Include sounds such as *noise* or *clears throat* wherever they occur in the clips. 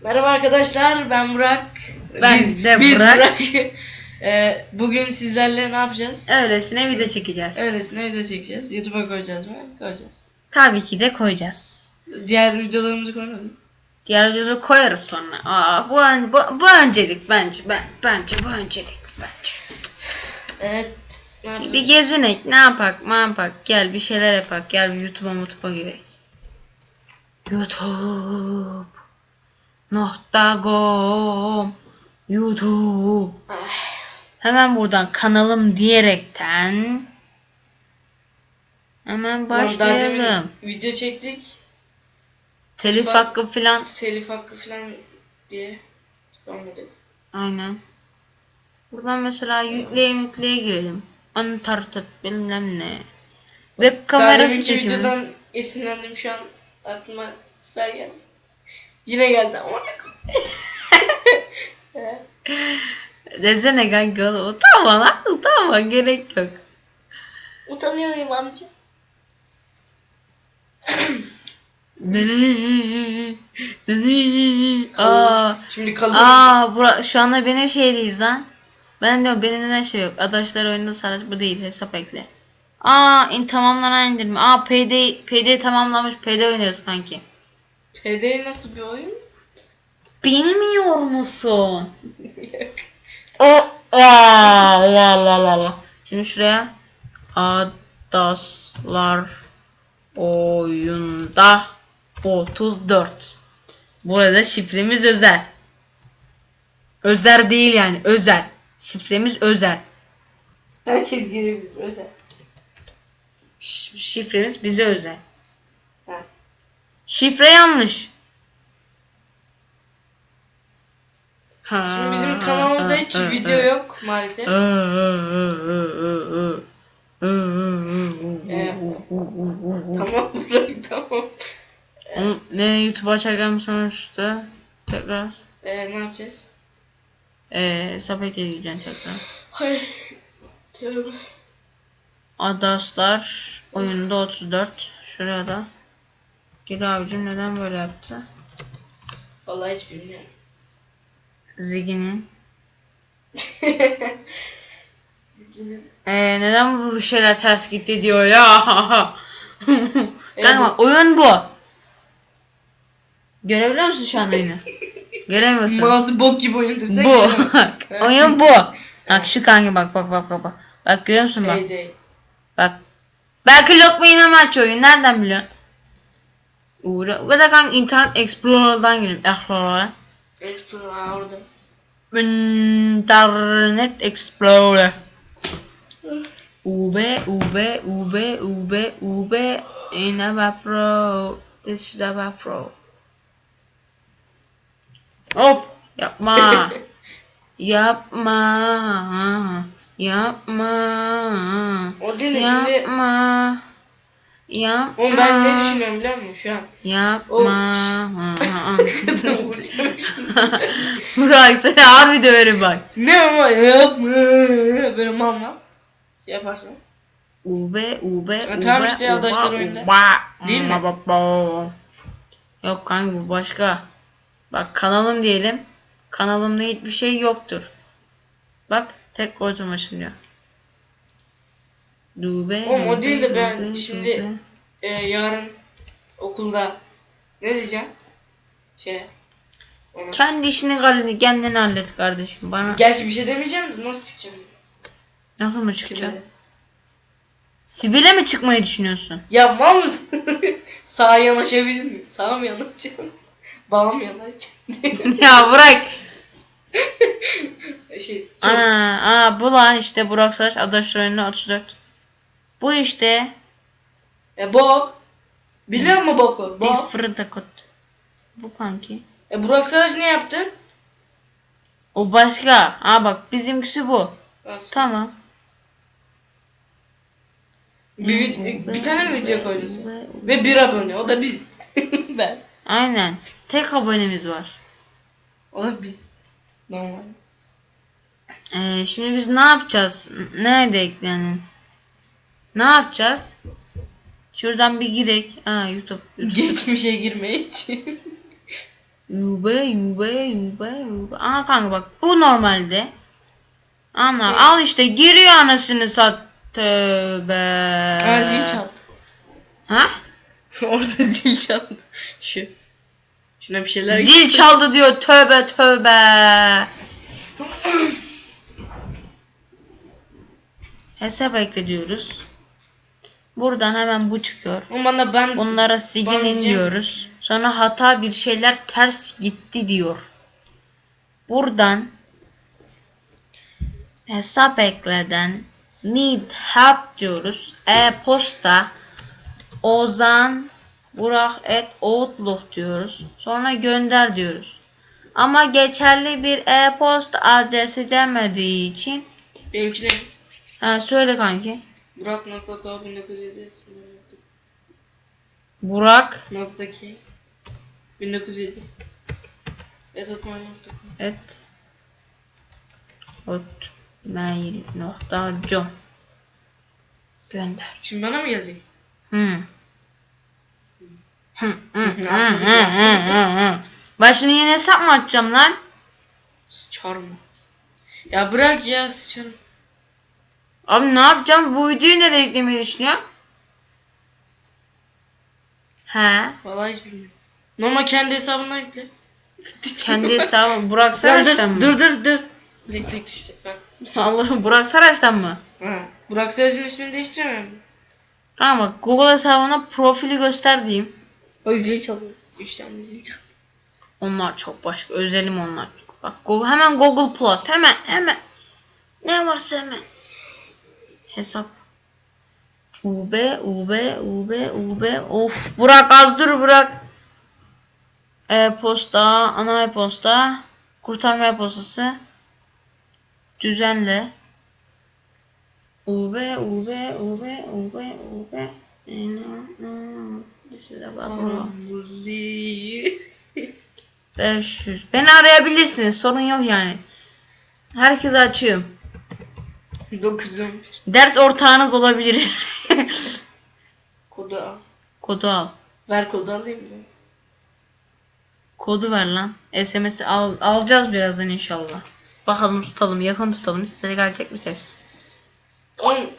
Merhaba arkadaşlar ben Burak. Ben de Burak. *laughs* Ee, bugün sizlerle ne yapacağız? Öylesine video çekeceğiz. Öylesine video çekeceğiz. YouTube'a koyacağız mı? Koyacağız. Tabii ki de koyacağız. Diğer videolarımızı koymadık. Diğer videoları koyarız sonra. Aa, bu, ön- bu, bu öncelik bence. Ben, bence bu öncelik bence. Evet. Ne? Bir gezinek ne yapak ne yapak gel bir şeyler yapak gel bir YouTube'a mutfağa girek. YouTube nokta com YouTube Hemen buradan kanalım diyerekten hemen Daha başlayalım. video çektik. Telif Bak- hakkı filan Telif hakkı falan diye. Olmadı. Aynen. Buradan mesela yükleye yükleye girelim. Onu tartıp bilmem ne. Web Daha kamerası çekimi. videodan esinlendim şu an aklıma süper geldi. Yine geldi *laughs* Desene kanka utanma lan utanma gerek yok. utanıyorum amca. Beni, *coughs* beni. Aa, Şimdi kalın. aa bura, şu anda benim şeydeyiz lan. Ben diyorum benim neden şey yok. Adaşlar oyunda sadece bu değil hesap ekle. Aa in tamamlanan indirme. Aa PD, PD tamamlamış PD oynuyoruz kanki. PD nasıl bir oyun? Bilmiyor musun? *laughs* O la la la la la. Şimdi şuraya Adaslar oyunda 34. Burada şifremiz özel. Özel değil yani özel. Şifremiz özel. Herkes girebilir özel. Ş- Şifremiz bize özel. Şifre yanlış. Ha, Şimdi bizim kanalımızda hiç video yok maalesef. Ee, tamam bırak tamam. Ne YouTube açarken sonuçta tekrar Ee, ne yapacağız? eee sepet gideceğim tekrar. Hayır. Tövbe. Adaslar oyunda 34. Şuraya Gir abicim neden böyle yaptı? Vallahi hiç bilmiyorum. Zigi'nin. *laughs* Eee neden bu şeyler ters gitti diyor ya. *laughs* Kanka oyun bu. Görebiliyor musun şu an oyunu? Göremiyorsun. Mağazı bok gibi oyundur. Bu. *laughs* oyun bu. Bak şu kanka bak bak bak bak. Bak, görüyor musun bak. Payday. Bak. Belki Lokma yine maç oyun. Nereden biliyorsun? Uğra. Ve de kanka Internet Explorer'dan girin. Explorer'a. Explore aa, orada. Internet Explorer. UB, UB, UB, UB, UB. In a pro. This is a pro. Hop. Yapma. *laughs* Yapma. Yapma. O değil de şimdi... Yapma. Oğlum ben ne düşünüyorum biliyor musun şu an? Yapma. *laughs* Burak seni harbi döverim bak. ne ama yapma. Böyle. Şey yaparsın. Ube, ube, ube, tamam işte uba, Adaşlar oyunda. uba, Değil mi? baba. Yok kanka bu başka. Bak kanalım diyelim. Kanalımda hiçbir şey yoktur. Bak tek koydum açılıyor. Dube, Oğlum o değil de ben şimdi e, yarın okulda ne diyeceğim? Şey. Ona. Kendi işini kendin, kendin hallet kardeşim. Bana Gerçi bir şey demeyeceğim de nasıl çıkacağım? nasıl mı çıkacaksın? Sibel'e. Mi çıkmayı düşünüyorsun? Ya mal mısın? *laughs* Sağa yanaşabilir miyim? Sağa mı yanaşacağım? Bağa mı yanaşacağım? *laughs* ya bırak. şey, çok Ana, ana bu lan işte Burak Saraç Adaş oyununda 34. Bu işte E bok. Biliyor musun boku? Bok. Different kod. Bu kanki. E Burak Saraç ne yaptı? O başka. Aa bak bizimkisi bu. Nasıl? Tamam. Bir, vid- bir tane mi video koydun sen? Ve bir abone. O da biz. *laughs* ben. Aynen. Tek abonemiz var. O da biz. Normal. Ee, şimdi biz ne yapacağız? Nerede yani? Ne yapacağız? Şuradan bir girek. Aa YouTube. YouTube. Geçmişe girme için. Yube yube yube yube. Aha kanka bak bu normalde. Anla al işte giriyor anasını sat. Tövbe. Ha zil çaldı. Ha? *laughs* Orada zil çaldı. Şu. Şuna bir şeyler Zil çaldı diyor tövbe tövbe. *clears throat* Hesap ekle diyoruz. Buradan hemen bu çıkıyor. Bana ben Bunlara Banlayacağım. diyoruz. Sonra hata bir şeyler ters gitti diyor. Buradan hesap ekleden need help diyoruz. E-posta Ozan Burak et Outlook diyoruz. Sonra gönder diyoruz. Ama geçerli bir e-posta adresi demediği için benimki ne? ha, söyle kanki. Burak.co 1907 Burak nokta ki 1907 Esatman.com et hotmail.com Gönder. Şimdi bana mı yazacak? Hı. Hı, hı, hı, hı, hı, hı, hı. Ben şimdi yine hesap mı açacağım lan? Sıçar mı? Ya bırak ya sıçarım. Abi ne yapacağım? Bu videoyu nereye yüklemeyi düşünüyorum? He. Vallahi hiç bilmiyorum. Normal kendi hesabından yükle. Kendi *laughs* hesabım Burak Saraç'tan mı? dur dur dur. Elektrik düştü. Ben. Allah'ım Burak Saraç'tan mı? Ha. Burak Sözcü'nün ismini değiştiremem. Tamam bak Google hesabına profili göster diyeyim. Bak zil çalıyor. Üç tane zil çalıyor. Onlar çok başka. Özelim onlar. Bak Google, hemen Google Plus. Hemen hemen. Ne varsa hemen. Hesap. UB, UB, UB, UB. Of Burak az dur Burak. E-posta, ana e-posta, kurtarma e-postası. Düzenle. UB, UB, UB, UB, UB. Bakalım. 500. Beni arayabilirsiniz. Sorun yok yani. Herkese açıyorum. 911. Dert ortağınız olabilir. *laughs* Kodu al. Kodu al. Ver kodu alayım mı? Kodu ver lan. SMS'i al, alacağız birazdan inşallah. Bakalım tutalım. Yakın tutalım. Size gelecek mi ses? On,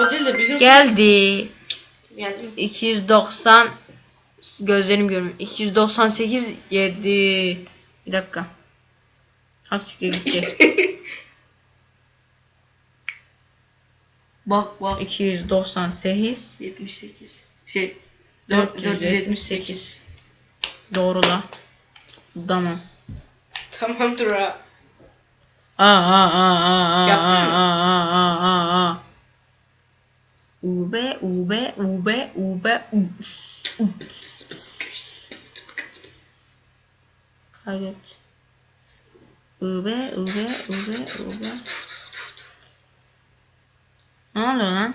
o değil de bizim Geldi. Geldi mi? 290 gözlerim görmüyor. 298 7 bir dakika. Hasike gitti. *laughs* Bak bak. 298 78. Şey. 478. 478. Doğrula. Tamam. Tamamdır ha. Aa aa aa aa aa Yaptın mı? aa aa aa aa. Ube ube ube ube ups, ups, ups. Kaydet. Ube ube ube ube. Oluyor lan?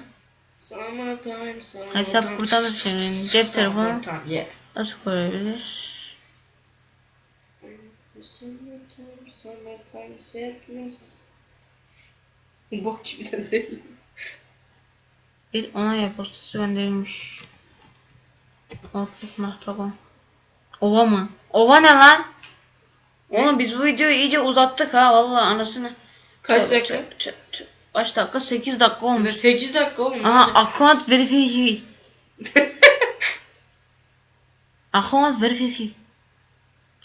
Summertime, summertime. Hesap mı senin? Cep telefonu yeah. nasıl koyabilir? Summertime, summertime sadness. Bok gibi de. Bir onay e-postası gönderilmiş. Outlook.com Ova mı? Ova ne lan? Oğlum biz bu videoyu iyice uzattık ha vallahi anasını. Kaç dakika? Kaç dakika? 8 dakika olmuş. 8 dakika oğlum. Aha account verify. *laughs* account verify.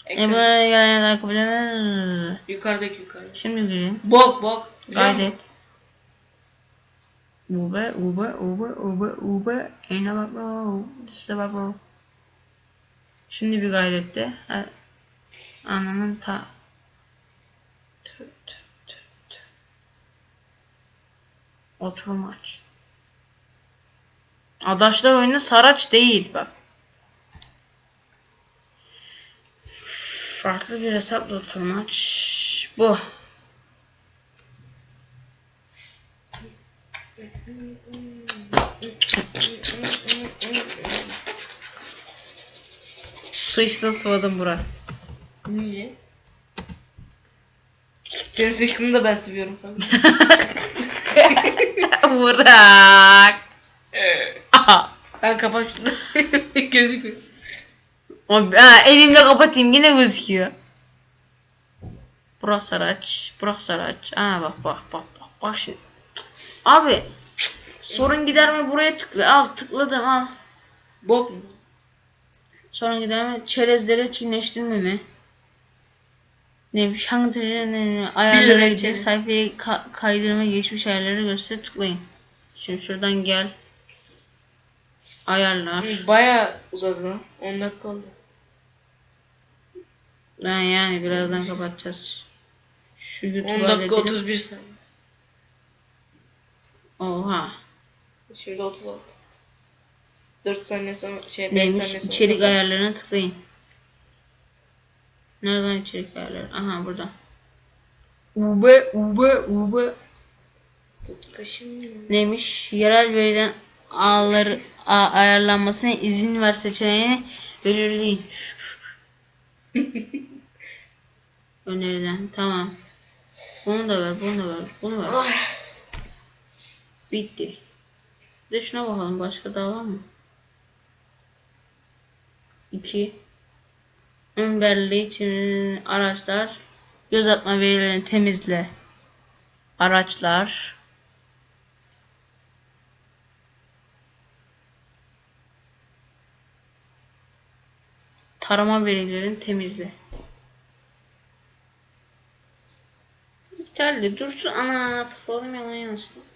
E buna gelen ayakkabılarını Yukarıdaki yukarı. Şimdi gireyim. Bok bok. Kaydet. Uber, Uber, Uber, Uber, Uber. Yine bak bro. Size bak bro. Şimdi bir kaydetti. Ha. Ananın ta. Oturum aç. Adaşlar oyunu Saraç değil bak. Farklı bir hesapla oturum aç. Bu. Sıçtın sıvadım bura. Niye? Senin sıçtığını da ben seviyorum falan. *laughs* *laughs* Burak. Aha. ben kapat şunu. *laughs* Ha, elimle kapatayım yine gözüküyor. Burak Saraç. Burak Saraç. Aa bak bak bak bak. Bak şimdi. Abi. Sorun gider mi buraya tıkla. Al tıkladım al. Bok mu? Sorun gider mi? Çerezleri tünleştirme mi? Neymiş? Hangi türlü ayarlara gidecek sayfayı ka- kaydırma geçmiş ayarları göster tıklayın. Şimdi şuradan gel. Ayarlar. Baya uzadı lan. 10 dakika oldu. Ha, yani birazdan kapatacağız. Şu 10 YouTube'u dakika halledelim. 31 saniye. Oha. Şimdi 36. 4 saniye sonra şey 5 Neymiş? saniye sonra. İçerik ayarlarına tıklayın. Nereden içerik ayarları? Aha burada. Ube, ube, ube. Neymiş? Yerel veriden ağları a- ayarlanmasına izin ver seçeneğini belirleyin. *laughs* Önerilen. Tamam. Bunu da ver, bunu da ver, bunu ver. Ay. Bitti. Bir de şuna bakalım. Başka daha var mı? 2. Ön belleği için araçlar. Göz atma verilerini temizle. Araçlar. Tarama verilerini temizle. İptalde dursun. Ana tıkladım yalan yanlışlıkla.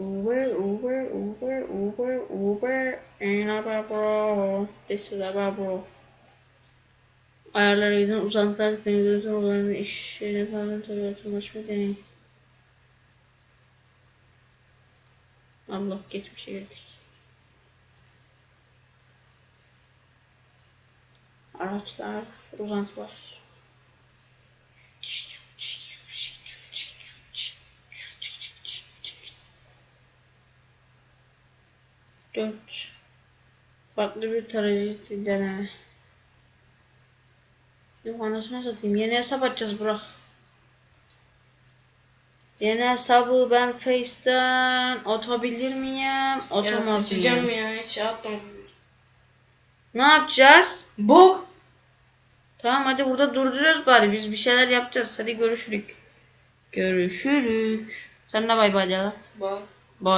Uber, Uber, Uber, Uber, Uber, and about bro. This is about bro. Ayarlara gidin, uzantılar temizliyorsun, olanın işleri falan tabii otomatikman deneyin. Allah geçmişe girdik. Araçlar, uzantılar. Dört. Farklı bir tarayıcı deneme. Yok anasını satayım. Yeni hesap açacağız Burak. Yeni hesabı ben Face'ten atabilir miyim? Ya Atamaz sıçacağım mıyım? ya hiç atmadım. Ne yapacağız? Bok. Tamam hadi burada durduruyoruz bari. Biz bir şeyler yapacağız. Hadi görüşürük. Görüşürük. Sen de bay bay de. Bak.